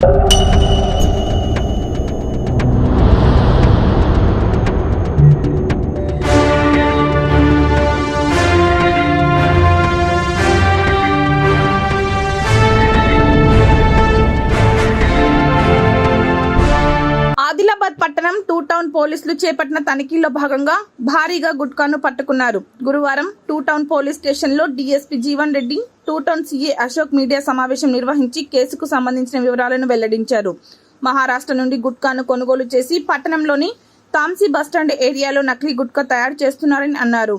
you. Town పోలీసులు చేపట్టిన తనిఖీల్లో భాగంగా భారీగా గుట్కాను పట్టుకున్నారు. గురువారం టూ టౌన్ పోలీస్ స్టేషన్లో DSP Jeevan Reddy two town CA Ashok media సమావేశం నిర్వహించి కేసుకు సంబంధించిన వివరాలను వెల్లడించారు. మహారాష్ట్ర నుండి గుట్కాను కొనుగోలు చేసి పట్టణంలోని తాంసీ బస్టాండ్ ఏరియాలో నకిలీ గుట్కా తయారు చేస్తున్నారని అన్నారు.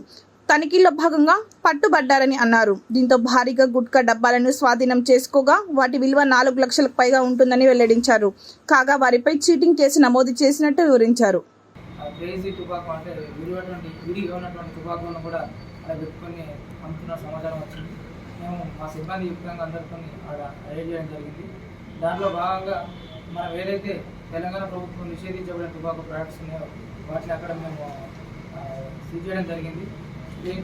తనిఖీల్లో భాగంగా పట్టుబడ్డారని అన్నారు. దీంతో భారీగా గుట్కా డబ్బాలను స్వాధీనం చేసుకోగా వాటి విలువ నాలుగు లక్షలకు పైగా ఉంటుందని వెల్లడించారు. కాగా వారిపై చీటింగ్ కేసు నమోదు చేసినట్టు వివరించారు. క్రేజీ టుబాకో అంటే విడిగా ఉన్నటువంటి టుబాకోను కూడా అలా పెట్టుకొని అమ్ముతున్న సమాచారం వచ్చింది. మేము మా సిబ్బంది యుక్తంగా అందరితో రైడ్ చేయడం జరిగింది. దాంట్లో భాగంగా మనం ఏదైతే తెలంగాణ ప్రభుత్వం నిషేధించబడిన టుబాకో ప్రొడక్ట్స్ ఉన్నాయో వాటిని అక్కడ మేము సీజ్ చేయడం జరిగింది.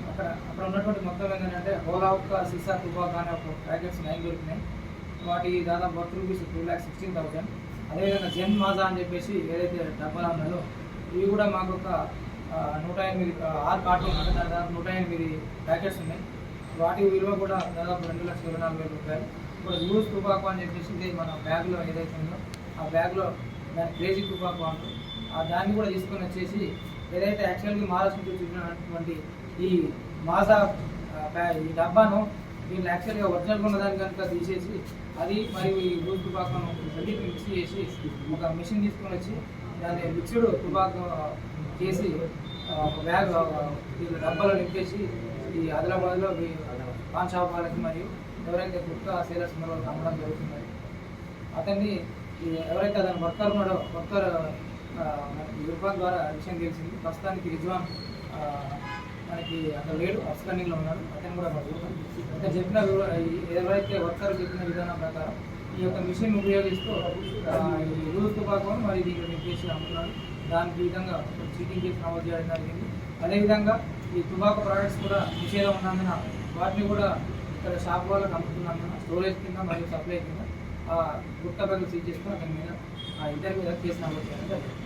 అక్కడ అక్కడ ఉన్నటువంటి మొత్తం ఏంటంటే ఓలా ఒక్క సీసా టుబాకో అనే ఒక ప్యాకెట్స్ నైన్ దొరికినాయి. వాటి దాదాపు worth rupees two lakh sixteen thousand అదేవిధంగా జెన్ మాజా అని చెప్పేసి ఏదైతే డబ్బాలు ఉన్నాయో ఇవి కూడా మాకు ఒక నూట ఎనిమిది ఆరు కార్టూన్ అంటే దాదాపు నూట ఎనిమిది ప్యాకెట్స్ ఉన్నాయి. వాటి విలువ కూడా దాదాపు రెండు లక్షల ఇరవై నాలుగు వేల రూపాయలు. ఇప్పుడు లూజ్ టుబాకో అని చెప్పేసి ఇది మన బ్యాగ్లో ఏదైతే ఉందో ఆ బ్యాగ్లో దాని క్రేజీ తుపాకు అంటూ ఆ దాన్ని కూడా తీసుకొని వచ్చేసి ఏదైతే యాక్చువల్గా మహారాష్ట్ర నుంచి చూసినటువంటి ఈ మాజా ఈ డబ్బాను దీన్ని యాక్చువల్గా ఒరిజినల్గా ఉన్నదాన్ని కనుక తీసేసి అది మరియు ఈ లూజ్ టుబాకోను రెండింటిని మిక్స్ చేసి ఒక మిషన్ తీసుకొని వచ్చి దాన్ని మిక్స్డ్ టుబాకో చేసి ఒక బ్యాగ్ డబ్బాలో నింపేసి ఈ ఆదిలాబాద్లో పాన్ షాప్ వాళ్ళకి మరియు ఎవరైతే గుట్కా సేలర్స్ ఉన్నారో వాళ్ళకి అమ్మడం జరుగుతుంది. అతన్ని ఈ ఎవరైతే అతని వర్కర్ ఉన్నాడో వర్కర్ ఇర్ఫాన్ ద్వారా విషయం తెలిసింది. ప్రస్తుతానికి రిజ్వాన్ మనకి అక్కడ లేడు అప్స్కండింగ్లో ఉన్నాడు. అతను కూడా పడుతుంది అతను చెప్పిన ఈ ఎవరైతే వర్కర్ చెప్పిన విధానం ప్రకారం ఈ యొక్క మిషన్ ఉపయోగిస్తూ ఆ, ఈ రూల్ మరి దీనికి నిర్దేశం అమ్ముతున్నాడు. దానికి విధంగా చీటింగ్ చేసి నమోదు చేయడం జరిగింది. అదేవిధంగా ఈ తుపాకు ప్రోడక్ట్స్ కూడా నిషేధం ఉన్నందున వాటిని కూడా ఇక్కడ షాప్ వాళ్ళకి అమ్ముతున్నందున స్టోరేజ్ కింద మరియు సప్లై కింద ఆ గుట్ట బ్యాగులు సీజ్ చేసుకుని అతని మీద ఇద్దరి మీద కేసు నమోదు చేయడం జరిగింది.